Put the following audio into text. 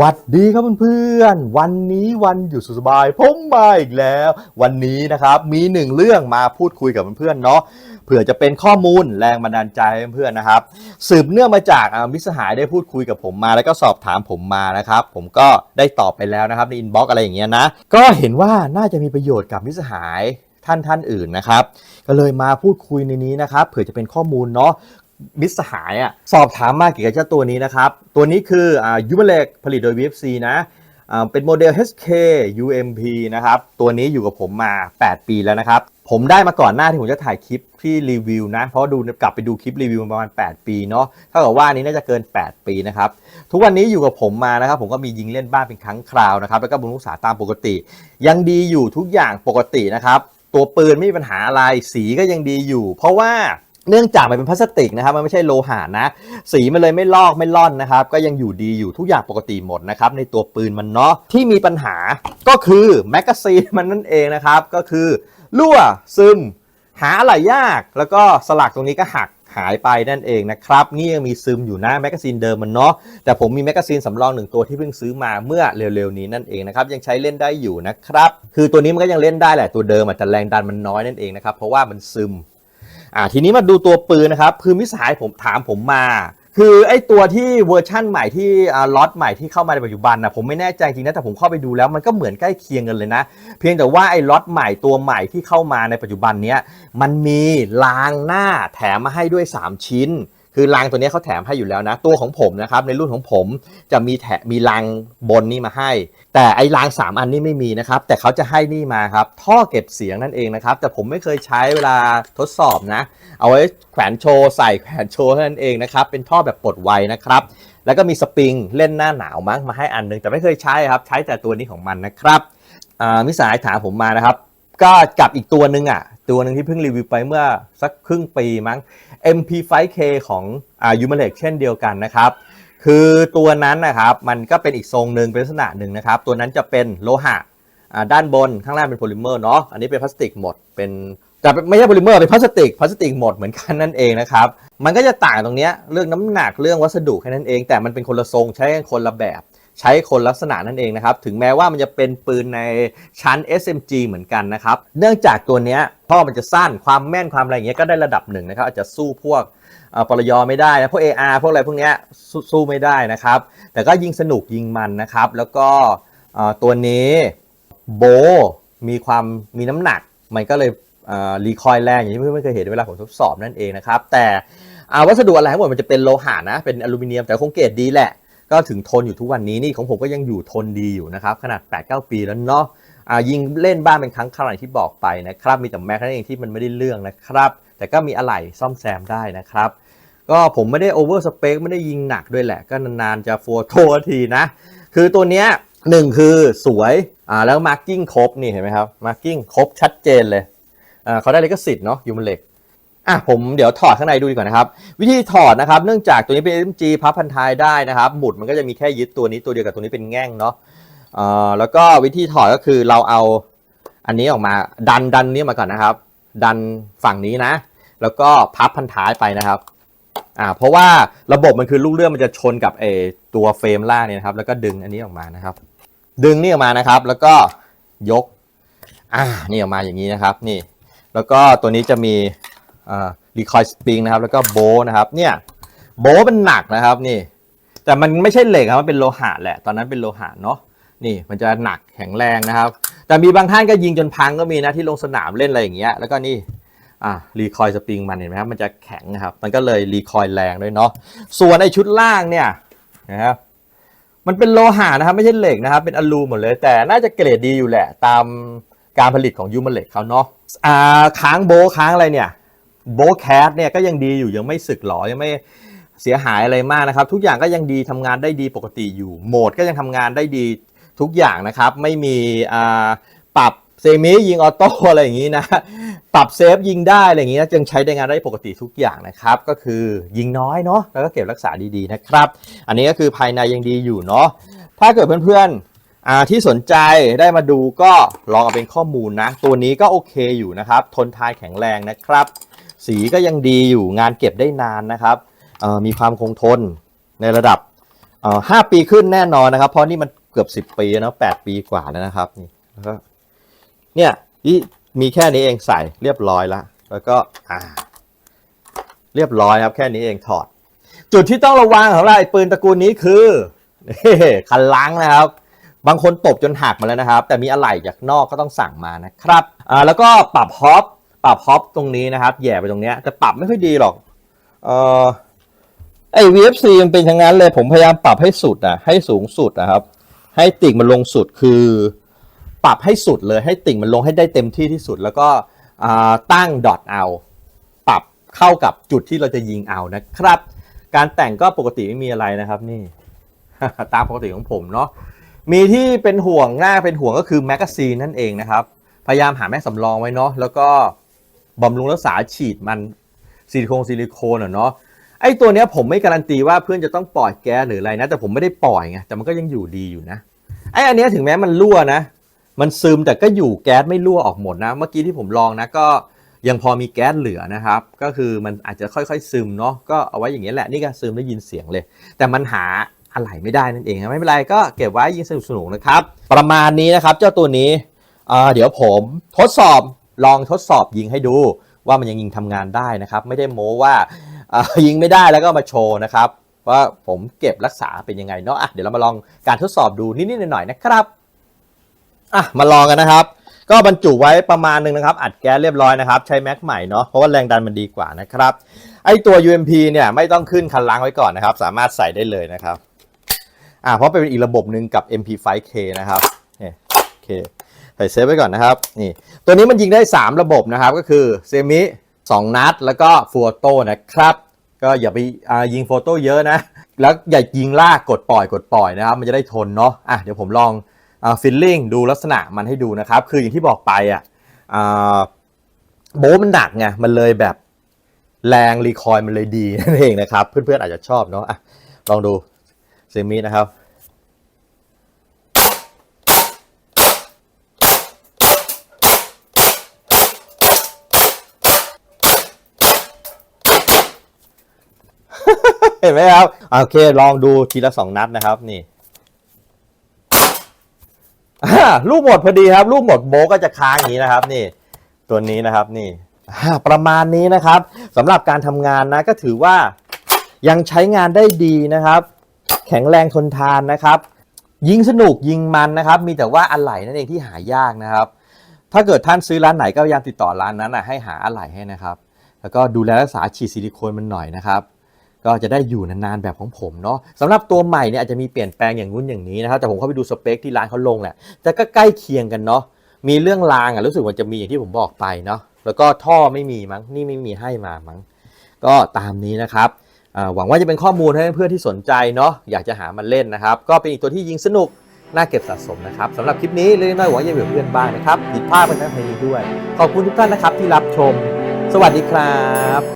วัดดีครับเพื่อนๆ วันนี้วันหยุดสุสบายผมมาอีกแล้ว วันนี้นะครับมีหนึ่งเรื่องมาพูดคุยกับเพื่อนๆเนาะเผื่อจะเป็นข้อมูลแรงบันดาลใจให้เพื่อนๆนะครับ สืบเนื่องมาจากอามิสหายได้พูดคุยกับผมมา แล้วก็สอบถามผมมานะครับ ผมก็ได้ตอบไปแล้วนะครับในอินบ็อกอะไรอย่างเงี้ยนะ ก็เห็นว่าน่าจะมีประโยชน์กับมิสหายท่านท่านอื่นนะครับ ก็เลยมาพูดคุยในนี้นะครับเผื่อจะเป็นข้อมูลเนาะ มิตรสหายอะสอบถามมาเกี่ยวกับเจ้าตัวนี้นะครับ ตัวนี้คืออ่ายูเมเล็กผลิตโดย VFC นะอ่าเป็นโมเดล HK UMP นะครับ ตัวนี้อยู่กับผมมา 8 ปีแล้วนะครับ ผมได้มาก่อนหน้าที่ผมจะถ่ายคลิปที่รีวิวนะ เพราะดูกลับไปดูคลิปรีวิวมาประมาณ 8 ปีเนาะเท่ากับว่านนี้น่าจะเกิน 8 ปีนะครับ ทุกวันนี้อยู่กับผมมานะครับ ผมก็มียิงเล่นบ้านเป็นครั้งคราวนะครับ แล้วก็บำรุงรักษาตามปกติ ยังดีอยู่ทุกอย่างปกตินะครับ ตัวปืนไม่มีปัญหาอะไร สีก็ยังดีอยู่ เพราะว่า เนื่องจากมันเป็นพลาสติกนะครับมันไม่ใช่โลหะนะ สีมันเลยไม่ลอกไม่ล่อนนะครับ ก็ยังอยู่ดีอยู่ทุกอย่างปกติหมดนะครับในตัวปืนมันเนาะที่มีปัญหาก็คือแมกกาซีนมันนั่นเองนะครับ ก็คือรั่วซึม หาอะไรยาก แล้วก็สลักตรงนี้ก็หักหายไปนั่นเองนะครับ นี่ยังมีซึมอยู่นะแมกกาซีนเดิมมันเนาะแต่ผมมีแมกกาซีนสำรองหนึ่งตัวที่เพิ่งซื้อมาเมื่อเร็วๆนี้นั่นเองนะครับยังใช้เล่นได้อยู่นะครับคือตัวนี้มันก็ยังเล่นได้แหละตัวเดิมอาจจะแรงดันมันน้อยนั่นเองนะครับเพราะว่ามันซึม อ่าทีนี้มาดูตัวปืนนะครับคือมิตรสหายผมถามผมมา คือไอ้ตัวที่เวอร์ชั่นใหม่ที่ล็อตใหม่ที่เข้ามาในปัจจุบันนะผมไม่แน่ใจจริงนะแต่ผมเข้าไปดูแล้วมันก็เหมือนใกล้เคียงกันเลยนะ เพียงแต่ว่าไอ้ล็อตใหม่ตัวใหม่ที่เข้ามาในปัจจุบันเนี้ยมันมีลางหน้าแถมมาให้ด้วย 3 ชิ้น คือรางตัวนี้เขาแถมให้อยู่แล้วนะ ตัวของผมนะครับในรุ่นของผมจะมีแถมีรางบนนี่มาให้ แต่ไอ้ราง 3 อันนี่ไม่มีนะครับ แต่เขาจะให้นี่มาครับ ท่อเก็บเสียงนั่นเองนะครับ แต่ผมไม่เคยใช้เวลาทดสอบนะ เอาไว้แขวนโชว์ใส่แขวนโชว์เท่นั้นเองนะครับ เป็นท่อแบบปลดไวนะครับ แล้วก็มีสปริงเล่นหน้าหนาวมั้งมาให้อันหนึง แต่ไม่เคยใช้ครับ ใช้แต่ตัวนี้ของมันนะครับมิสายถามผมมานะครับ ก็กับอีกตัวหนึ่งอะ ตัวหนึ่งที่เพิ่งรีวิวไปเมื่อสักครึ่งปีมั้ง MP5K ของอ่ายูมาเล็กเช่นเดียวกันนะครับ คือตัวนั้นนะครับมันก็เป็นอีกทรงหนึ่งเป็นลักษณะหนึ่งนะครับ ตัวนั้นจะเป็นโลหะด้านบนข้างล่างเป็นโพลิเมอร์เนาะอันนี้เป็นพลาสติกหมดเป็นแต่ไม่ใช่โพลิเมอร์เป็นพลาสติกพลาสติกหมดเหมือนกันนั่นเองนะครับ มันก็จะต่างตรงนี้เรื่องน้ำหนักเรื่องวัสดุแค่นั้นเอง แต่มันเป็นคนละทรงใช้กันคนละแบบ ใช้คนลักษณะนั่นเองนะครับ ถึงแม้ว่ามันจะเป็นปืนในชั้น SMG เหมือนกันนะครับ เนื่องจากตัวเนี้ยท่อมันจะสั้นความแม่นความอะไรอย่างเงี้ยก็ได้ระดับหนึ่งนะครับ อาจจะสู้พวกอ่อปรยอไม่ได้นะพวก AR พวกอะไรพวกเนี้ยสู้สู้ไม่ได้นะครับ แต่ก็ยิงสนุกยิงมันนะครับ แล้วก็ตัวนี้โบมีความมีน้ำหนัก มันก็เลยรีคอยแรงอย่างที่เพื่อนๆเคยเห็นเวลาผมทดสอบนั่นเองนะครับ แต่วัสดุอะไรทั้งหมดมันจะเป็นโลหะนะเป็นอลูมิเนียมแต่คงเกรดดีแหละ ก็ถึงทนอยู่ทุกวันนี้นี่ของผมก็ยังอยู่ทนดีอยู่นะครับ ขนาด 8-9 ปีแล้วเนาะยิงเล่นบ้านเป็นครั้งคราวอย่างที่บอกไปนะครับ มีแต่แม็กนั่นเองที่มันไม่ได้เรื่องนะครับ แต่ก็มีอะไหล่ซ่อมแซมได้นะครับ ก็ผมไม่ได้โอเวอร์สเปคไม่ได้ยิงหนักด้วยแหละ ก็นานๆจะโฟโต้ทีนะ คือตัวเนี้ยหนึ่งคือสวยอ่าแล้วมาร์กิ้งครบนี่เห็นไหมครับมาร์กิ้งครบชัดเจนเลยอ่าเขาได้เลิขสิทธิ์เนาะยูมันเหล็ก อะผมเดี๋ยวถอดข้างในดูดีกว่านะครับ วิธีถอดนะครับ เนื่องจากตัวนี้เป็น MG พับพันท้ายได้นะครับ หมุดมันก็จะมีแค่ยึดตัวนี้ตัวเดียวกับตัวนี้เป็นแง่งเนาะเอ่อแล้วก็วิธีถอดก็คือเราเอาอันนี้ออกมาดันดันนี้มาก่อนนะครับ ดันฝั่งนี้นะ แล้วก็พับพันท้ายไปนะครับอ่าเพราะว่าระบบมันคือลูกเลื่อนมันจะชนกับเอตัวเฟรมล่างเนี่ยนะครับ แล้วก็ดึงอันนี้ออกมานะครับ ดึงนี่ออกมานะครับ แล้วก็ยก อ่านี่ออกมาอย่างนี้นะครับ นี่ แล้วก็ตัวนี้จะมี รีคอยสปริงนะครับ แล้วก็โบนะครับ เนี่ยโบเป็นหนักนะครับนี่ แต่มันไม่ใช่เหล็กครับมันเป็นโลหะแหละ ตอนนั้นเป็นโลหะเนาะนี่มันจะหนักแข็งแรงนะครับ แต่มีบางท่านก็ยิงจนพังก็มีนะที่ลงสนามเล่นอะไรอย่างเงี้ยแล้วก็นี่อ่ารีคอยสปริงมันเห็นไหมครับมันจะแข็งนะครับมันก็เลยรีคอยแรงด้วยเนาะส่วนไอชุดล่างเนี่ยนะครับมันเป็นโลหะนะครับไม่ใช่เหล็กนะครับ เป็นอลูหมดเลย แต่น่าจะเกรดดีอยู่แหละ ตามการผลิตของยูมาเหล็กเขาเนาะอ่าค้างโบค้างอะไรเนี่ย โบแคสเนี่ยก็ยังดีอยู่ยังไม่สึกหรอยังไม่เสียหายอะไรมากนะครับ ทุกอย่างก็ยังดีทำงานได้ดีปกติอยู่โหมดก็ยังทำงานได้ดีทุกอย่างนะครับ ไม่มีอ่าปรับเซมิยิงออโต้อะไรอย่างนี้นะปรับเซฟยิงได้อะไรอย่างนี้นะจึงใช้ได้งานได้ปกติทุกอย่างนะครับ ก็คือยิงน้อยเนาะแล้วก็เก็บรักษาดีๆนะครับ อันนี้ก็คือภายในยังดีอยู่เนาะถ้าเกิดเพื่อนๆที่สนใจได้มาดูก็ลองเอาเป็นข้อมูลนะ ตัวนี้ก็โอเคอยู่นะครับ ทนทานแข็งแรงนะครับ สีก็ยังดีอยู่งานเก็บได้นานนะครับมีความคงทนในระดับห้าปีขึ้นแน่นอนนะครับ เพราะนี่มันเกือบสิบ10ปีนะแปดปีกว่าแล้วนะครับนี่แล้วก็เนี่ยมีแค่นี้เองใส่เรียบร้อยแล้วแล้วก็อ่าเรียบร้อยครับแค่นี้เองถอด จุดที่ต้องระวังของเราไอ้ปืนตระกูลนี้คือคันล้างนะครับ บางคนตบจนหักมาแล้วนะครับ แต่มีอะไหล่จากนอกก็ต้องสั่งมานะครับอ่าแล้วก็ปรับฮอป ปรับฮอปตรงนี้นะครับแย่ไปตรงเนี้ยแต่ปรับไม่ค่อยดีหรอกเออไอ้ VFC มันเป็นทั้งนั้นเลยผมพยายามปรับให้สุดอะให้สูงสุดนะครับ ให้ติ่งมันลงสุดคือ ปรับให้สุดเลยให้ติ่งมันลงให้ได้เต็มที่ที่สุด แล้วก็ตั้งดอทเอาปรับเข้ากับจุดที่เราจะยิงเอานะครับ การแต่งก็ปกติไม่มีอะไรนะครับนี่ ตามปกติของผมเนาะมีที่เป็นห่วงหน้าเป็นห่วงก็คือแมกกาซีนนั่นเองนะครับ พยายามหาแม่สำรองไว้เนาะแล้วก็ บำรุงรักษาฉีดมันซิลิโคนซิลิโคนอะเนาะไอตัวเนี้ยผมไม่การันตีว่าเพื่อนจะต้องปล่อยแก๊สหรืออะไรนะ แต่ผมไม่ได้ปล่อยไงแต่มันก็ยังอยู่ดีอยู่นะไออันเนี้ยถึงแม้มันรั่วนะ มันซึมแต่ก็อยู่แก๊สไม่รั่วออกหมดนะ เมื่อกี้ที่ผมลองนะก็ยังพอมีแก๊สเหลือนะครับ ก็คือมันอาจจะค่อยๆซึมเนาะก็เอาไว้อย่างนี้ยแหละนี่ก็ซึมได้ยินเสียงเลย แต่มันหาอะไรไม่ได้นั่นเองไม่เป็นไรก็เก็บไว้ยิงสนุกๆนะครับ ประมาณนี้นะครับ เจ้าตัวนี้เดี๋ยวผมทดสอบ ลองทดสอบยิงให้ดูว่ามันยังยิงทำงานได้นะครับ ไม่ได้โม้ว่ายิงไม่ได้แล้วก็มาโชว์นะครับ ว่าผมเก็บรักษาเป็นยังไงเนาะอะเดี๋ยวเรามาลองการทดสอบดูนิดๆหน่อยๆนะครับอะมาลองกันนะครับ ก็บรรจุไว้ประมาณหนึ่งนะครับ อัดแก๊สเรียบร้อยนะครับ ใช้แม็กใหม่เนาะเพราะว่าแรงดันมันดีกว่านะครับไอตัว UMP เนี่ยไม่ต้องขึ้นคันล้างไว้ก่อนนะครับ สามารถใส่ได้เลยนะครับอ่าเพราะเป็นอีกระบบหนึ่งกับ MP5K นะครับเนี่ยโอเค ส่เซฟไว้ก่อนนะครับนี่ตัวนี้มันยิงได้ 3 ระบบนะครับ ก็คือเซมิ2นัด แล้วก็ฟูโต้นะครับ ก็อย่าไปยิงโฟโต้เยอะนะ แล้วอย่ายิงลากกดปล่อยกดปล่อยนะครับ มันจะได้ทนเนาะอะเดี๋ยวผมลองอฟิลลิ่งดูลักษณะมันให้ดูนะครับ คืออย่างที่บอกไปอะอ่าโบมันหนักไงมันเลยแบบแรงรีคอยมันเลยดีนั่นเองนะครับ เพื่อนๆอาจจะชอบเนาะอะลองดูเซมินะครับ เห็นไหมครับ โอเค ลองดูทีละสองนัดนะครับ นี่ลูกหมดพอดีครับ ลูกหมดโบก็จะค้างอย่างนี้นะครับ นี่ ตัวนี้นะครับ นี่ประมาณนี้นะครับสำหรับการทำงานนะก็ถือว่ายังใช้งานได้ดีนะครับ แข็งแรงทนทานนะครับ ยิงสนุกยิงมันนะครับ มีแต่ว่าอะไหล่นั่นเองที่หายากนะครับ ถ้าเกิดท่านซื้อร้านไหนก็พยายามติดต่อร้านนั้นนะให้หาอะไหล่ให้นะครับ แล้วก็ดูแลรักษาฉีดซิลิโคนมันหน่อยนะครับ ก็จะได้อยู่นานๆแบบของผมเนาะสำหรับตัวใหม่เนี่ยอาจจะมีเปลี่ยนแปลงอย่างนู้นอย่างนี้นะครับแต่ผมเข้าไปดูสเปคที่ร้านเขาลงแหละแต่ก็ใกล้เคียงกันเนาะมีเรื่องรางอะรู้สึกว่าจะมีอย่างที่ผมบอกไปเนาะแล้วก็ท่อไม่มีมั้งนี่ไม่มีให้มามั้งก็ตามนี้นะครับหวังว่าจะเป็นข้อมูลให้เพื่อนๆที่สนใจเนาะอยากจะหามันเล่นนะครับ ก็เป็นอีกตัวที่ยิงสนุกน่าเก็บสะสมนะครับสำหรับคลิปนี้เล็กน้อยหวังจะเหลือเพื่อนบ้างนะครับผิดพลาดไปทั้งเพลงนี้ด้วย ขอบคุณทุกท่านนะครับที่รับชม สวัสดีครับ